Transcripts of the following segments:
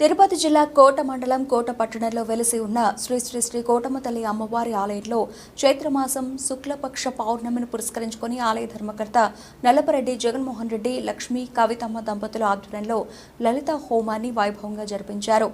తిరుపతి జిల్లా కోట మండలం కోట పట్టణంలో వెలిసి ఉన్న శ్రీ శ్రీ శ్రీ కోటమ్మ తల్లి అమ్మవారి ఆలయంలో చైత్రమాసం శుక్లపక్ష పౌర్ణమిని పురస్కరించుకుని ఆలయ ధర్మకర్త నల్లపరెడ్డి జగన్మోహన్ రెడ్డి లక్ష్మీ కవితమ్మ దంపతుల ఆధ్వర్యంలో లలిత హోమాన్ని వైభవంగా జరిపించారు.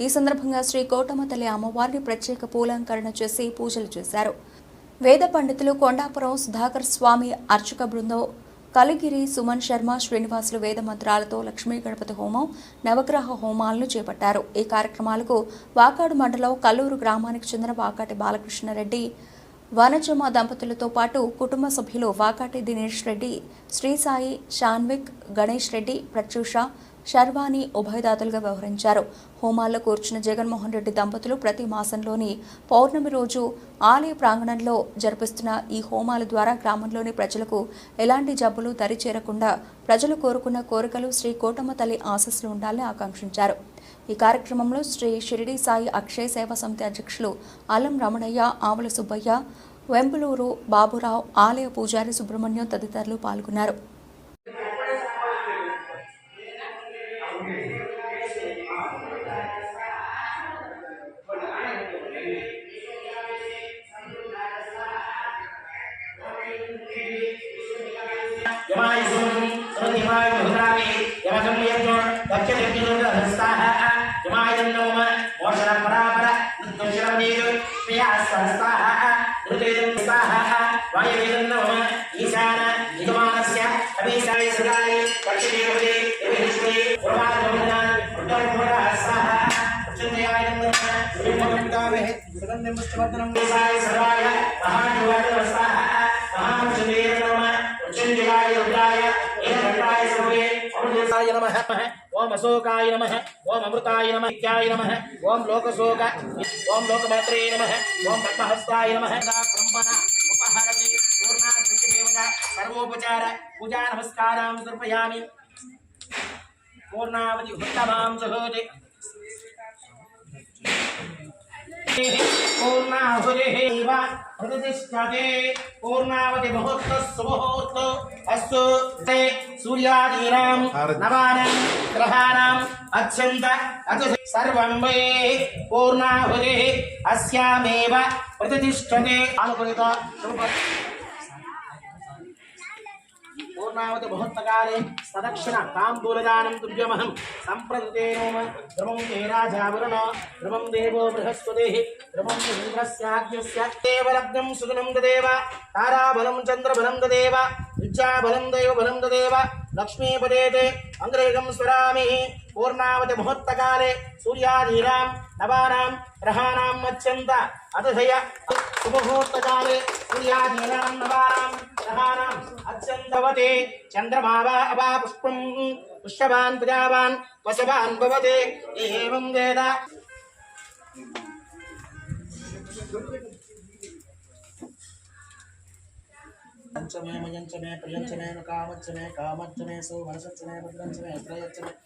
ఈ సందర్భంగా శ్రీ కోటమ్మ తల్లి అమ్మవారిని ప్రత్యేక పూలంకరణ చేసి పూజలు చేశారు. వేద పండితులు కొండాపురం సుధాకర్ స్వామి అర్చక బృందం కలిగిరి సుమన్ శర్మ శ్రీనివాసులు వేద మంత్రాలతో లక్ష్మీ గణపతి హోమం నవగ్రహ హోమాలను చేపట్టారు. ఈ కార్యక్రమాలకు వాకాడు మండలం కల్లూరు గ్రామానికి చెందిన వాకాటి బాలకృష్ణారెడ్డి వనజమ దంపతులతో పాటు కుటుంబ సభ్యులు వాకాటి దినేష్ రెడ్డి శ్రీసాయి షాన్విక్ గణేష్ రెడ్డి ప్రత్యూష శర్వాణి ఉభయదాతలుగా వ్యవహరించారు. హోమాల్లో కూర్చున్న జగన్మోహన్ రెడ్డి దంపతులు ప్రతి మాసంలోని పౌర్ణమి రోజు ఆలయ ప్రాంగణంలో జరిపిస్తున్న ఈ హోమాల ద్వారా గ్రామంలోని ప్రజలకు ఎలాంటి జబ్బులు దరిచేరకుండా ప్రజలు కోరుకున్న కోరికలు శ్రీ కోటమ్మ తల్లి ఆశస్సులు ఉండాలని ఆకాంక్షించారు. ఈ కార్యక్రమంలో శ్రీ షిరిడి సాయి అక్షయ సేవా సమితి అధ్యక్షులు అల్లం రమణయ్య ఆవుల సుబ్బయ్య వెంపులూరు బాబురావు ఆలయ పూజారి సుబ్రహ్మణ్యం తదితరులు పాల్గొన్నారు. యమాయ సుమం సుమతిమాయ బహురామి యమకం యజ్ఞ దక్షిణస్తాః యమాయ నమః మోషణ పరాపర దుష్యం నీరు ప్రియాస్తాః ఋతేదం స్తాః వాయవేదం నమః ఈశాన నిగమానస్య అభిశాయ సదాయ దక్షిణేవదే యవిష్ణే పురమానమోదనాన్ ఉత్తరపురః చింతయాయ నమః శ్రీమగం కామహే సుగంధం పుష్పవర్ధనం దేశాయ సర్వాయ మహాదేవాయ अशोकाय नमः। ओम अमृताय नमः इत्याय नमः। ओम लोकशोक ओम लोकमात्रे नमः। ओम पद्महस्ताय नमः। ब्रह्मणा, उपहरति देवता सर्वोपचार, पूजा, नमस्कारां पूर्णावधि సమర్పయామి పూర్ణావతి ఉత్తమాం జహోతి పూర్ణాహురివ ప్రతిష్టతే పూర్ణావతి ముహూర్త సుముహూర్త అస్తు తే సూర్యాదీనాం నవానాం గ్రహాణాం అత్యంత అతు సర్వం వై పూర్ణాహురి అస్యామేవ ప్రతిష్టతే అనుకూలిత పూర్ణావతి ముహూర్తకాలే సదక్షిణ తాంబూలదానం తుభ్యమహం. సంప్రదతే నోమ ధ్రువం తే రాజావరుణ ధ్రువం దేవో బృహస్పతి. ధ్రువం ఇంద్రస్యాగ్నిస్య దేవలగ్నం సుగుణం దదేవ తారాబలం చంద్రబలం దదేవ విద్యాబలం దైవబలం पूर्णावति मुहूर्तकाले सूर्याधीनां नवानां, ग्रहाणां मच्यन्त अतिशय सुमुहूर्तकाले सूर्याधीनां नवानां ग्रहाणाम् अत्यन्तवते वा पुष्यवान् प्रजावान्, वशवान् भवते। एवं मे मयञ्च मे प्रियञ्च मे कामच्च मे कामच्च मे मे मे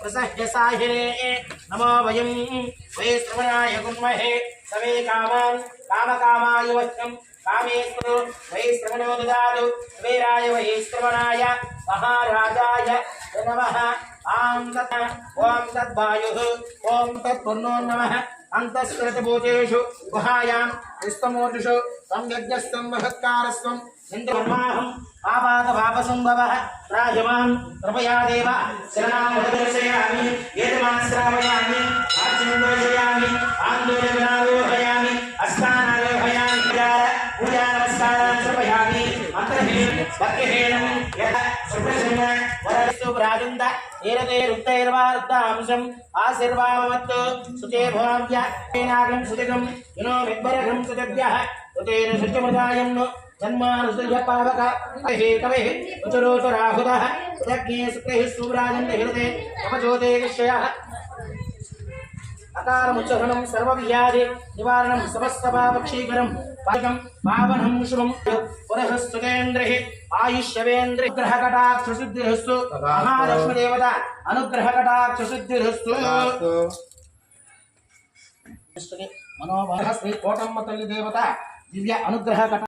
ప్రసహ్య సాహిరే నమో వయం వై శ్రవణాయ గుణ్మహే సమే కామాన్ కామకామాయ వక్రం కామేశ్వరు వై శ్రవణో దదాతు కుబేరాయ వై శ్రవణాయ మహారాజాయ నమః ఆం తత్ ఓం తద్వాయు ఓం తత్పుర్ణో నమః అంతఃస్కృతభూతేషు గుహాయాం విశ్వమూర్తిషు సంయజ్ఞస్తం మహత్కారస్వం ఇంద్రమాహం ఆపాద పాపసంభవ రాజమాన్ కృపయా దేవ శరణామదర్శయామి ఏతమాన్ శ్రావయామి ఆచరిందోషయామి ఆందోళనాలోహయామి అస్థానాలోహయామి పూజా నమస్కారాన్ని సమయామి అంతర్హీనం భక్తిహీనం యథ సుప్రసన్న వరస్తు ప్రాజుంద ఏరతే రుక్తైర్వారుద్ధాంశం ఆశీర్వామవత్తు సుతే భవావ్య నాగం సుజగం యునో మిద్బరగం సుజభ్యః ఉతేన శుచిమదాయం జన్మానుసృయ పావక కవే కవే ఉచరోచరాహుదః యజ్ఞే శుక్రైः సూరాజన్య హృదే కవచోదే విషయः అకారముచ్చరణం సర్వవ్యాధి నివారణం సమస్తపాపక్షీకరం పాకం పావనం శుభం పురఃస్తుతేంద్రిः ఆయుష్యవేంద్రి గ్రహకటాక్షసిద్ధిరస్తు మహాలక్ష్మీదేవత అనుగ్రహకటాక్షసిద్ధిరస్తు మనోభర శ్రీ కోటమ్మ తల్లి దేవత దివ్య అనుగ్రహ కట